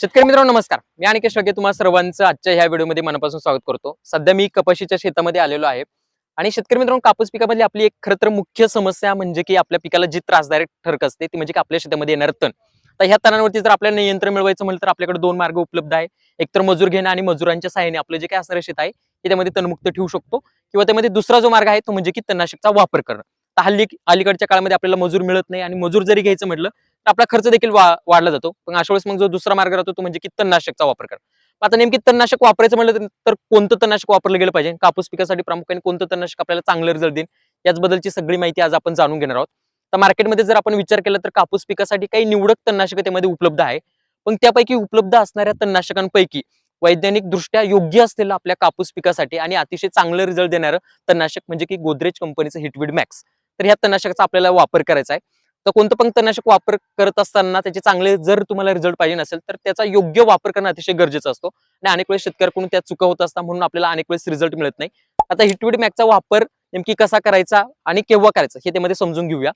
शेतकरी मित्रांनो नमस्कार. मी अनिकेश वगे तुम्हाला सर्वांचं आजच्या ह्या व्हिडिओमध्ये मनापासून स्वागत करतो. सध्या मी कपाशीच्या शेतामध्ये आलेलो आहे. आणि शेतकरी मित्रांनो कापूस पिकामधली आपली एक खरं तर मुख्य समस्या म्हणजे की आपल्या पिकाला जी त्रासदायक ठरक असते ती म्हणजे की आपल्या शेतामध्ये येणार तण. तर ह्या तणांवरती जर आपल्याला नियंत्रण मिळवायचं म्हटलं तर आपल्याकडे दोन मार्ग उपलब्ध आहे. एकतर मजूर घेणं आणि मजुरांच्या सहाय्याने आपलं जे काय असणारं शेत आहे ते त्यामध्ये तणमुक्त ठेवू शकतो. किंवा त्यामध्ये दुसरा जो मार्ग आहे तो म्हणजे की तणनाशकचा वापर करणं. तर हल्ली अलीकडच्या काळामध्ये आपल्याला मजूर मिळत नाही आणि मजूर जरी घ्यायचं म्हटलं तर आपला खर्च देखील वा- वाढला जातो. पण अशा वेळेस मग जो दुसरा मार्ग राहतो तो म्हणजे की तणनाशकचा वापर कर आता नेमकी तणनाशक वापरायचं म्हटलं तर- तर कोणतं तणनाशक वापरलं गेलं पाहिजे? कापूस पिकासाठी प्रामुख्याने कोणतं तणनाशक आपल्याला चांगलं रिझल्ट देईल याचबद्दलची सगळी माहिती आज आपण जाणून घेणार आहोत. तर मार्केटमध्ये जर आपण विचार केला तर कापूस पिकासाठी काही निवडक तणनाशक त्यामध्ये उपलब्ध आहे. पण त्यापैकी उपलब्ध असणाऱ्या तणनाशकांपैकी वैज्ञानिक दृष्ट्या योग्य असलेलं आपल्या कापूस पिकासाठी आणि अतिशय चांगलं रिझल्ट देणारं तणनाशक म्हणजे की गोदरेज कंपनीचं हिटविड मॅक्स. तर ह्या तणनाशकाचा आपल्याला वापर करायचा आहे. तर कोणतं पण तणनाशक वापर करत असताना त्याचे चांगले जर तुम्हाला रिझल्ट पाहिजे नसेल तर त्याचा योग्य वापर करणं अतिशय गरजेचं असतो. आणि अनेक वेळेस शेतकऱ्याकडून त्या चुका होत असतात म्हणून आपल्याला अनेक वेळेस रिझल्ट मिळत नाही. आता हिटविड मॅकचा वापर नेमकी कसा करायचा आणि केव्हा करायचा हे त्यामध्ये समजून घेऊया.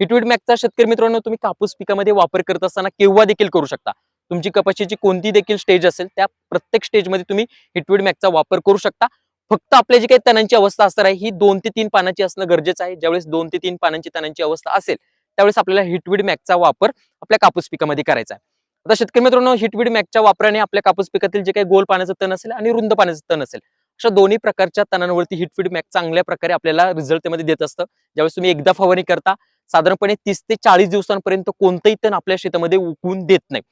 हिटविड मॅकचा शेतकरी मित्रांनो तुम्ही कापूस पिकामध्ये वापर करत असताना केव्हा देखील करू शकता? तुमची कपाशीची कोणती देखील स्टेज असेल त्या प्रत्येक स्टेजमध्ये तुम्ही हिटविड मॅकचा वापर करू शकता. फक्त आपल्या जी काही तणांची अवस्था असणार आहे ही दोन ते तीन पानाची असणं गरजेचं आहे. ज्यावेळेस दोन ते तीन पानांची तणांची अवस्था असेल त्यावेळेस आपल्याला हिटविड मॅकचा वापर आपल्या कापूस पिकामध्ये करायचा आहे. आता शेतकरी मित्रांनो हिटविड मॅकच्या वापराने आपल्या कापूस पिकातील जे काही गोल पाण्याचं तण असेल आणि रुंद पाण्याचं तण असेल अशा दोन्ही प्रकारच्या तणांवरती हिटविड मॅक चांगल्या प्रकारे आपल्याला रिझल्ट त्यामध्ये देत असतं. ज्यावेळेस तुम्ही एकदा फवारणी करता साधारणपणे तीस ते चाळीस दिवसांपर्यंत कोणतंही तण आपल्या शेतामध्ये उगवून देत नाही.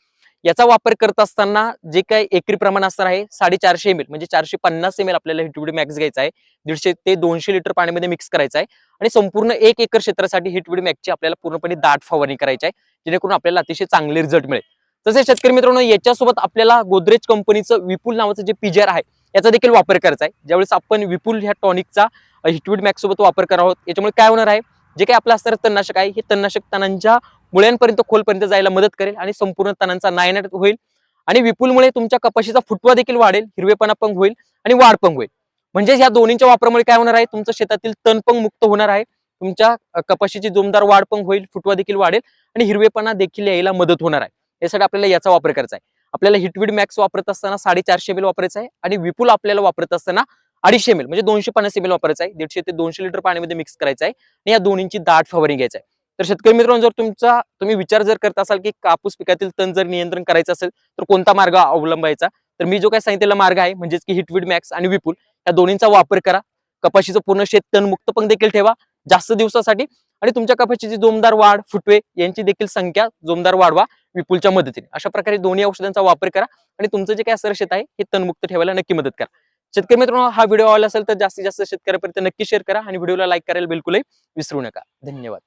याचा वापर करत असताना जे काही एकरी प्रमाण असणार आहे साडेचारशे एम एल म्हणजे चारशे पन्नास एम एल आपल्याला हिटविडी मॅक्स घ्यायचा आहे. दीडशे ते दोनशे लिटर पाण्यामध्ये मिक्स करायचं आहे. आणि संपूर्ण एक एकर क्षेत्रासाठी हिटविड मॅकची आपल्याला पूर्णपणे दाट फवारणी करायची आहे जेणेकरून आपल्याला अतिशय चांगले रिझल्ट मिळेल. तसेच शेतकरी मित्रांनो याच्यासोबत आपल्याला गोदरेज कंपनीचं विपुल नावाचं जे पीजर आहे याचा देखील वापर करायचा आहे. ज्यावेळेस आपण विपुल ह्या टॉनिकचा हिटविड मॅक्स सोबत वापर करणार आहोत याच्यामुळे काय होणार आहे? जे काही आपलं असणारं तणनाशक आहे हे तणनाशक तणांच्या मुळ्यांपर्यंत खोलपर्यंत जायला मदत करेल आणि संपूर्ण तणांचा नायनाट होईल. आणि विपुलमुळे तुमच्या कपाशीचा फुटवा देखील वाढेल हिरवेपणा पण होईल आणि वाढ पण होईल. म्हणजे या दोन्हीच्या वापरामुळे काय होणार आहे? तुमचं शेतातील तण पण मुक्त होणार आहे. तुमच्या कपाशीची जोमदार वाढ पण होईल फुटवा देखील वाढेल आणि हिरवेपणा देखील यायला मदत होणार आहे. यासाठी आपल्याला याचा वापर करायचा आहे. आपल्याला हिटविड मॅक्स वापरत असताना साडेचारशे एम एल वापरायचा आहे आणि विपुल आपल्याला वापरत असताना अडीचशे एम एल म्हणजे दोनशे पन्नास एम एल वापरायचा आहे. दीडशे ते दोनशे लिटर पाण्यामध्ये मिक्स करायचं आहे. आणि या दोन्हींची दाट फवारणी घ्यायचा आहे. तर शेतकरी मित्रांनो जर तुमचा तुम्ही विचार जर करत असाल की कापूस पिकातील तण जर नियंत्रण करायचं असेल तर कोणता मार्ग अवलंबायचा? तर मी जो काय सांगितलेला मार्ग आहे म्हणजेच की हिटविड मॅक्स आणि विपुल या दोन्हींचा वापर करा. कपाशीचं पूर्ण शेत तणमुक्त पण देखील ठेवा जास्त दिवसासाठी. आणि तुमच्या कपाशीची जोमदार वाढ फुटवे यांची देखील संख्या जोमदार वाढवा विपुलच्या मदतीने. अशा प्रकारे दोन्ही औषधांचा वापर करा. आणि तुमचं जे काय सर शेत आहे हे तणमुक्त ठेवायला नक्की मदत करा. शेतकरी मित्रांनो हा व्हिडिओ आवडला असेल तर जास्तीत जास्त शेतकऱ्यापर्यंत नक्की शेअर करा आणि व्हिडिओला लाईक करायला बिलकुलही विसरू नका. धन्यवाद.